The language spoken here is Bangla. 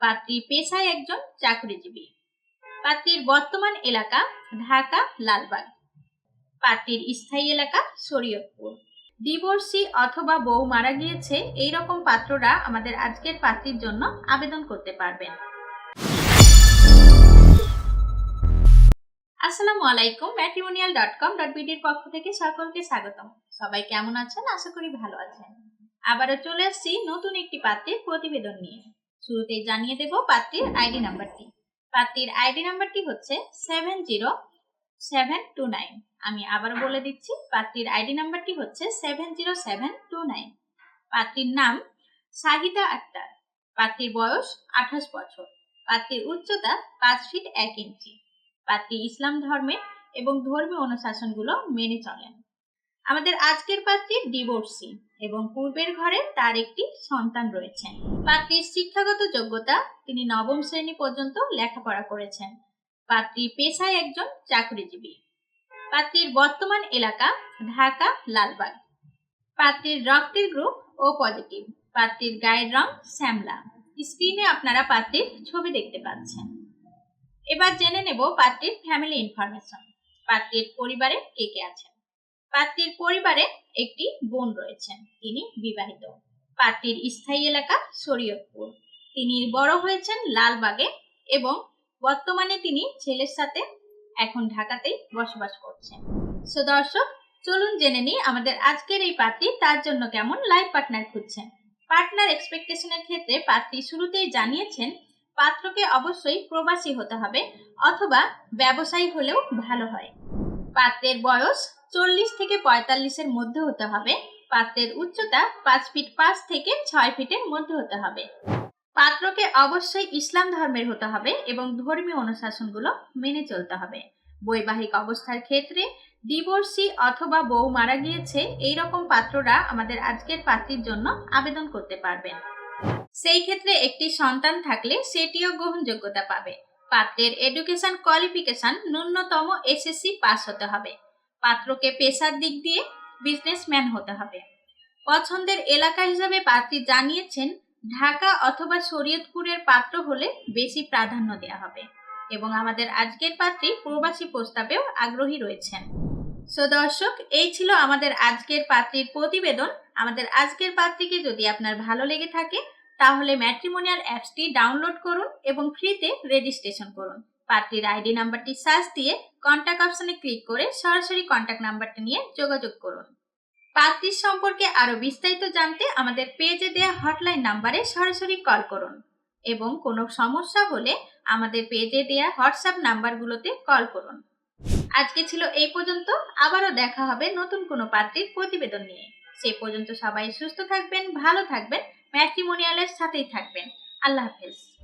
পাত্রী পেশায় একজন চাকরিজীবী। পাত্রীর বর্তমান এলাকা ঢাকা, লালবাগ। পাত্রীর স্থায়ী এলাকা শরীয়তপুর। ডিভোর্সি অথবা বউ মারা গিয়েছে এই রকম পাত্ররা আমাদের আজকের পাত্রীর জন্য আবেদন করতে পারবেন। আসসালামু আলাইকুম ম্যাট্রিমোনিয়াল ডট কম ডট বিডির পক্ষ থেকে সকলকে স্বাগতম। সবাই কেমন আছেন? আশা করি ভালো আছেন। আবারও চলে আসছি নতুন একটি পাত্রের প্রতিবেদন নিয়ে। শুরুতেই জানিয়ে দেব পাত্রীর আইডি নাম্বারটি পাত্রীর আইডি নাম্বারটি হচ্ছে seven zero seven two nine আমি আবার বলে দিচ্ছি, পাত্রীর আইডি নাম্বারটি হচ্ছে seven zero seven two nine পাত্রীর নাম সাহিদা আক্তার। পাত্রীর বয়স আঠাশ বছর। পাত্রীর উচ্চতা পাঁচ ফিট এক ইঞ্চি। পাত্রী ইসলাম ধর্মে এবং ধর্মীয় অনুশাসনগুলো মেনে চলেন। আমাদের আজকের পাত্রী ডিভোর্সি এবং পূর্বের ঘরে তার একটি সন্তান রয়েছে পাত্রীর শিক্ষাগত যোগ্যতা তিনি নবম শ্রেণি পর্যন্ত লেখাপড়া করেছেন। পাত্রী পেশায় একজন চাকরিজীবী। পাত্রীর বর্তমান এলাকা ঢাকা, লালবাগ। পাত্রীর রক্তের গ্রুপ ও পজিটিভ। পাত্রীর গায়ের রং শ্যামলা। স্ক্রিনে আপনারা পাত্রীর ছবি দেখতে পাচ্ছেন। এবার জেনে নেব পাত্রীর ফ্যামিলি ইনফরমেশন পাত্রীর পরিবারে কে কে আছেন? পাত্রীর পরিবারে একটি বোন রয়েছেন। তিনি বিবাহিত। পাত্রীর স্থায়ী এলাকা শরীয়তপুর। তিনি বড় হয়েছেন লালবাগে এবং বর্তমানে তিনি ছেলের সাথে এখন ঢাকাতেই বসবাস করছেন। সো দর্শক, চলুন জেনে নিই আমাদের আজকের এই পাত্রী তার জন্য কেমন লাইফ পার্টনার খুঁজছেন। পার্টনার এক্সপেকটেশনের ক্ষেত্রে পাত্রী শুরুতেই জানিয়েছেন, পাত্রকে অবশ্যই প্রবাসী হতে হবে অথবা ব্যবসায়ী হলেও ভালো হয়। পাত্রের বয়স চল্লিশ থেকে পঁয়তাল্লিশের মধ্যে হতে হবে। পাত্রের উচ্চতা পাঁচ ফিট পাঁচ থেকে ছয় ফিটের মধ্যে হতে হবে। পাত্রকে অবশ্যই ইসলাম ধর্মের হতে হবে এবং ধর্মীয় অনুশাসনগুলো মেনে চলতে হবে। বৈবাহিক অবস্থার ক্ষেত্রে ডিভোর্সি অথবা বউ মারা গিয়েছে এই রকম পাত্ররা আমাদের আজকের পাত্রীর জন্য আবেদন করতে পারবেন। সেই ক্ষেত্রে একটি সন্তান থাকলে সেটিও গ্রহণযোগ্যতা পাবে। পাত্রের এডুকেশন কোয়ালিফিকেশন ন্যূনতম এসএসসি পাস হতে হবে। পাত্রকে পেশার দিক দিয়ে বিজনেসম্যান হতে হবে। পছন্দের এলাকা হিসাবে পাত্রী জানিয়েছেন, ঢাকা অথবা শরীয়তপুরের পাত্র হলে বেশি প্রাধান্য দেওয়া হবে। এবং আমাদের আজকের পাত্রী প্রবাসী প্রস্তাবেও আগ্রহী রয়েছেন। সো দর্শক, এই ছিল আমাদের আজকের পাত্রীর প্রতিবেদন। আমাদের আজকের পাত্রীকে যদি আপনার ভালো লেগে থাকে তাহলে ম্যাট্রিমোনিয়াল অ্যাপসটি ডাউনলোড করুন এবং ফ্রিতে রেজিস্ট্রেশন করুন। পাত্রীর আইডি নাম্বারটি সার্চ দিয়ে কন্ট্যাক্ট অপশনে ক্লিক করে সরাসরি কন্ট্যাক্ট নাম্বারটি নিয়ে যোগাযোগ করুন। পাত্রীর সম্পর্কে আরও বিস্তারিত জানতে আমাদের পেজে দেওয়া হটলাইন নাম্বারে সরাসরি কল করুন এবং কোনো সমস্যা হলে আমাদের পেজে দেওয়া হোয়াটসঅ্যাপ নাম্বারগুলোতে কল করুন। আজকে ছিল এই পর্যন্ত, আবারও দেখা হবে নতুন কোনো পাত্রীর প্রতিবেদন নিয়ে। সে পর্যন্ত সবাই সুস্থ থাকবেন, ভালো থাকবেন ম্যাট্রিমোনিয়ালের সাথেই থাকবেন। আল্লাহ হাফেজ।